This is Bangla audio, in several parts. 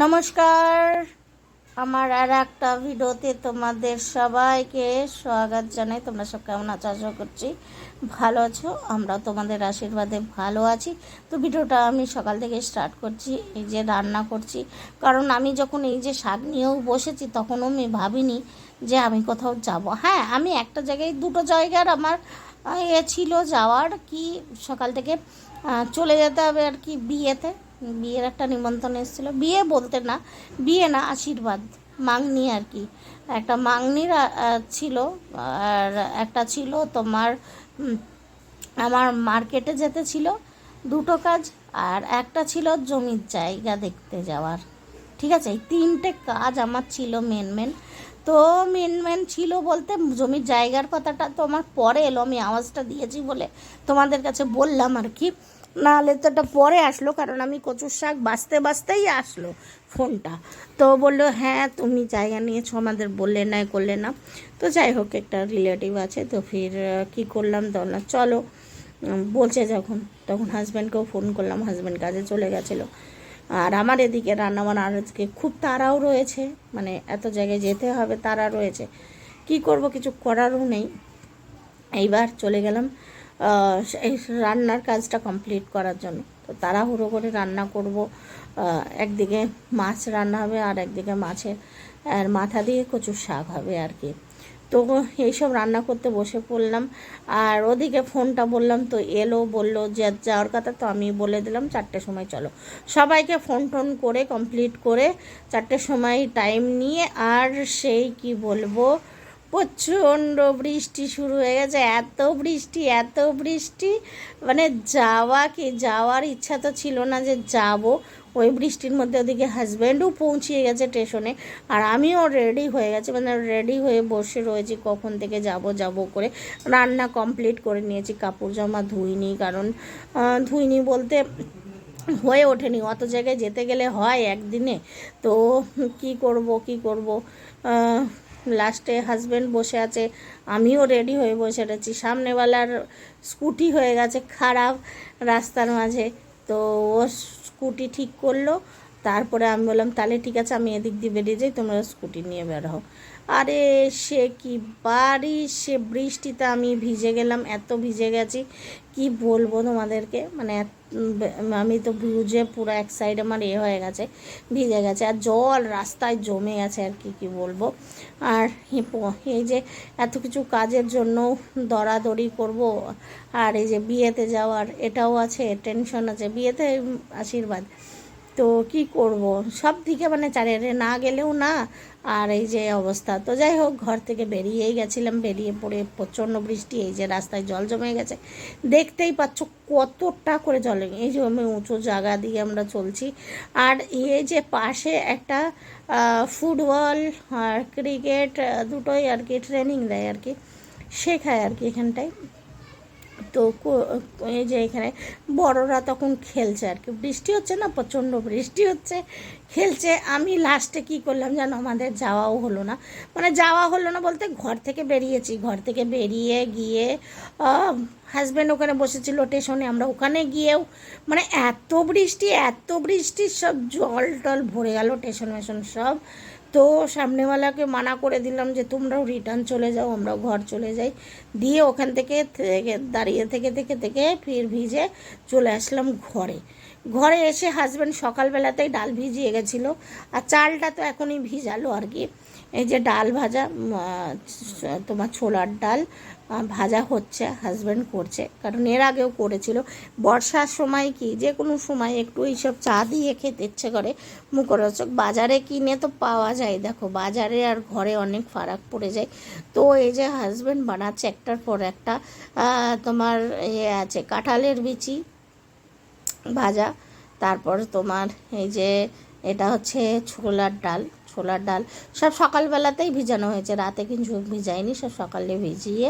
নমস্কার। আমার আর একটা ভিডিওতে তোমাদের সবাইকে স্বাগত জানাই। তোমরা সব কেমন আছো? আশা করছি ভালো আছো। আমরা তোমাদের আশীর্বাদে ভালো আছি। তো ভিডিওটা আমি সকাল থেকে স্টার্ট করছি, এই যে রান্না করছি। কারণ আমি যখন এই যে শাক নিয়েও বসেছি, তখনও আমি ভাবিনি যে আমি কোথাও যাব। হ্যাঁ আমি একটা জায়গায়, দুটো জায়গার আমার এ ছিল যাওয়ার। কি সকাল থেকে চলে যেতে হবে আর কি বিয়েতে? বিয়ের একটা নিমন্ত্রণ এসেছিল। বিয়ে বলতে না, বিয়ে না, আশীর্বাদ মাংনি আর কি। একটা মাংনির ছিল, আর একটা ছিল তোমার আমার মার্কেটে যেতে ছিল দুটো কাজ, আর একটা ছিল জমির জায়গা দেখতে যাওয়ার। ঠিক আছে? এই তিনটে কাজ আমার ছিল মেন মেন তো মেন মেন ছিল বলতে জমির জায়গার কথাটা তো আমার পরে এলো, আমি আওয়াজটা দিয়েছি বলে তোমাদের কাছে বললাম আর কি। নাহলে তো এটা পরে আসলো, কারণ আমি কচুর শাক বাঁচতে বাঁচতেই আসলো ফোনটা। তো বলল হ্যাঁ তুমি জায়গা নিয়েছো আমাদের, বললে না করলে না। তো যাই হোক, একটা রিলেটিভ আছে, তো ফির কী করলাম তো না চলো বলছে যখন, তখন হাজব্যান্ডকেও ফোন করলাম হাজব্যান্ড কাজে চলে গেছিল। আর আমার এদিকে রান্নাবান্না আজকে খুব তাড়াও রয়েছে মানে এত জায়গায় যেতে হবে তারা রয়েছে। কি করব, কিছু করারও নেই। এইবার চলে গেলাম। এই রান্নার কাজটা কমপ্লিট করার জন্য। তো তাড়াহুড়ো করে রান্না করব। একদিকে মাছ রান্না হবে আর একদিকে মাছের, আর মাথা দিয়ে কচুর শাক হবে আর কি। তো এইসব রান্না করতে বসে পড়লাম। আর ওদিকে ফোনটা বললাম, তো এলো, বলল, যে যাওয়ার কথা তো আমি বলে দিলাম চারটের সময় চলো। সবাইকে ফোন টোন করে কমপ্লিট করে চারটের সময় টাইম নিয়ে, আর সেই কি বলব প্রচণ্ড বৃষ্টি শুরু হয়ে গেছে। এত বৃষ্টি এত বৃষ্টি। মানে যাওয়া কি, যাওয়ার ইচ্ছা তো ছিল না যে যাব। ওই বৃষ্টির মধ্যে ওদিকে হাজব্যান্ডও পৌঁছিয়ে গেছে স্টেশনে আর আমিও রেডি হয়ে গেছে। মানে রেডি হয়ে বসে রয়েছি কখন থেকে যাব যাব করে। রান্না কমপ্লিট করে নিয়েছি। কাপড় জামা ধুইনি, কারণ ধুইনি বলতে হয়ে ওঠেনি। অত জায়গায় যেতে গেলে হয় একদিনে। তো কি করব কি করব? লাস্টে হাজব্যান্ড বসে আছে, আমিও রেডি হয়ে বসে রয়েছি। সামনেওয়ালার স্কুটি হয়ে গেছে খারাপ রাস্তার মাঝে, তো ও স্কুটি ঠিক করল, তারপরে আমি বললাম, তাহলে ঠিক আছে, আমি এদিক দিয়ে বেরিয়ে যাই, তোমরা স্কুটি নিয়ে বের হও। আরে সে কি বাড়ি, সে বৃষ্টিতে আমি ভিজে গেলাম, এত ভিজে গেছি, কি বলব তোমাদেরকে? মানে এত- আমি তো ভুজে পুরো এক সাইড আমার এ হয়ে গেছে, ভিজে গেছে, আর জল রাস্তায় জমে গেছে আর কি কি বলব? আর এই যে এত কিছু কাজের জন্য দরাদরি করব, আর এই যে বিয়েতে যাওয়ার এটাও আছে টেনশন আছে, বিয়েতে আশীর্বাদ। তো কি করব? সব দিকে মানে চারিয়ারে না গেলেও না, আর এই যে অবস্থা। তো যাই হোক, ঘর থেকে বেরিয়েই গেছিলাম, বেরিয়ে পড়ে প্রচণ্ড বৃষ্টি, এই যে রাস্তায় জল জমে গেছে। দেখতেই পাচ্ছ কতটা করে জল এই যে আমি উঁচু জায়গা দিয়ে আমরা চলছি। আর এই যে পাশে একটা ফুটবল আর ক্রিকেট দুটোই আর কি ট্রেনিং দেয় আর কি। শেখায় আর কি এখানটায়। তো এই যে এখানে বড়রা তখন খেলছে আর কি। বৃষ্টি হচ্ছে না? প্রচণ্ড বৃষ্টি হচ্ছে, খেলছে। আমি লাস্টে কি করলাম জানো? আমাদের যাওয়াও হলো না। মানে যাওয়া হলো না বলতে ঘর থেকে বেরিয়েছি। ঘর থেকে বেরিয়ে গিয়ে হাজব্যান্ড ওখানে বসেছিল স্টেশনে আমরা ওখানে গিয়েও মানে এত বৃষ্টি এত বৃষ্টি, সব জল টল ভরে গেল স্টেশন মেশন সব। তো সামনেওয়ালাকে মানা করে দিলাম যে, তোমরাও রিটার্ন চলে যাও, আমরাও ঘর চলে যাই। দিয়ে ওখান থেকে দাঁড়িয়ে থেকে থেকে থেকে ফির ভিজে চলে আসলাম ঘরে। ঘরে এসে হাজব্যান্ড সকালবেলাতেই ডাল ভিজিয়ে গেছিল। আর চালটা তো এখনই ভিজালো আর কি। এই যে ডাল ভাজা তোমার ছোলার ডাল ভাজা হচ্ছে হাজব্যান্ড করছে। কারণ এর আগেও করেছিল। বর্ষার সময় কি, যে কোনো সময় একটু এইসব চা দিয়ে খেতে ইচ্ছে করে। মুখরোচক বাজারে কিনে তো পাওয়া যায়। দেখো, বাজারে আর ঘরে অনেক ফারাক পড়ে যায়। তো এই যে হাজব্যান্ড বানাচ্ছে একটার পর একটা তোমার ইয়ে আছে, কাঁঠালের বিচি ভাজা। তারপর তোমার এই যে, এটা হচ্ছে ছোলার ডাল। ছোলার ডাল। সব সকালবেলাতেই ভিজানো হয়েছে, রাতে কিন্তু ভিজাইনি সব সকালে ভিজিয়ে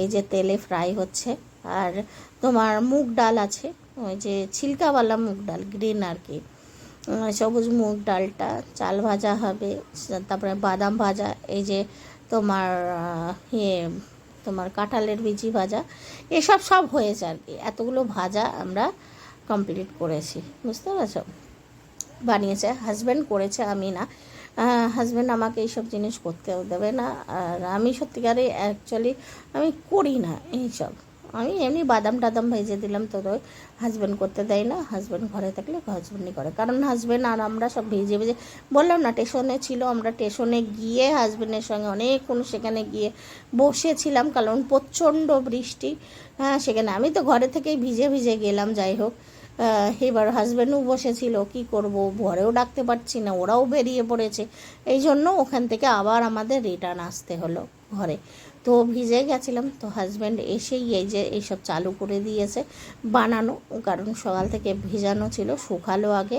এই যে তেলে ফ্রাই হচ্ছে। আর তোমার মুগ ডাল আছে, ওই যে ছিলকাওয়ালা মুগ ডাল গ্রিন আর কি। সবুজ মুগ ডালটা, চাল ভাজা হবে, তারপরে বাদাম ভাজা, এই যে তোমার ইয়ে তোমার কাঁঠালের বিচি ভাজা, এসব সব হয়েছে আর কি। এতগুলো ভাজা আমরা কমপ্লিট করেছি, বুঝতে পারছ? বানিয়েছে হাজব্যান্ড করেছে, আমি না। হাজব্যান্ড আমাকে এইসব জিনিস করতেও দেবে না। আর আমি সত্যিকারে অ্যাকচুয়ালি আমি করি না এইসব। আমি এমনি বাদাম টাদাম ভেজে দিলাম তো হাজব্যান্ড করতে দেয় না। হাজব্যান্ড ঘরে থাকলে হাজব্যান্ডই করে। কারণ হাজব্যান্ড আর আমরা সব ভেজে ভেজে বললাম না স্টেশনে ছিল, আমরা স্টেশনে গিয়ে হাজব্যান্ডের সঙ্গে অনেকক্ষণ সেখানে গিয়ে বসেছিলাম। কারণ প্রচণ্ড বৃষ্টি হ্যাঁ সেখানে। আমি তো ঘরে থেকেই ভিজে ভিজে গেলাম, যাই হোক। এবার হাজব্যান্ডও বসেছিল, কি করব? ঘরেও ডাকতে পারছি না, ওরাও বেরিয়ে পড়েছে। এই জন্য ওখান থেকে আবার আমাদের রিটার্ন আসতে হলো ঘরে। তো ভিজে গেছিলাম, তো হাজব্যান্ড এসেই এই যে এইসব চালু করে দিয়েছে, বানানো। কারণ সকাল থেকে ভিজানো ছিল, শুকালো আগে।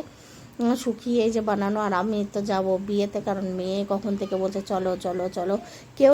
শুকিয়ে যে বানানো, আর আমি তো যাব বিয়েতে, কারণ মেয়ে কখন থেকে বলছে, চলো চলো চলো। কেউ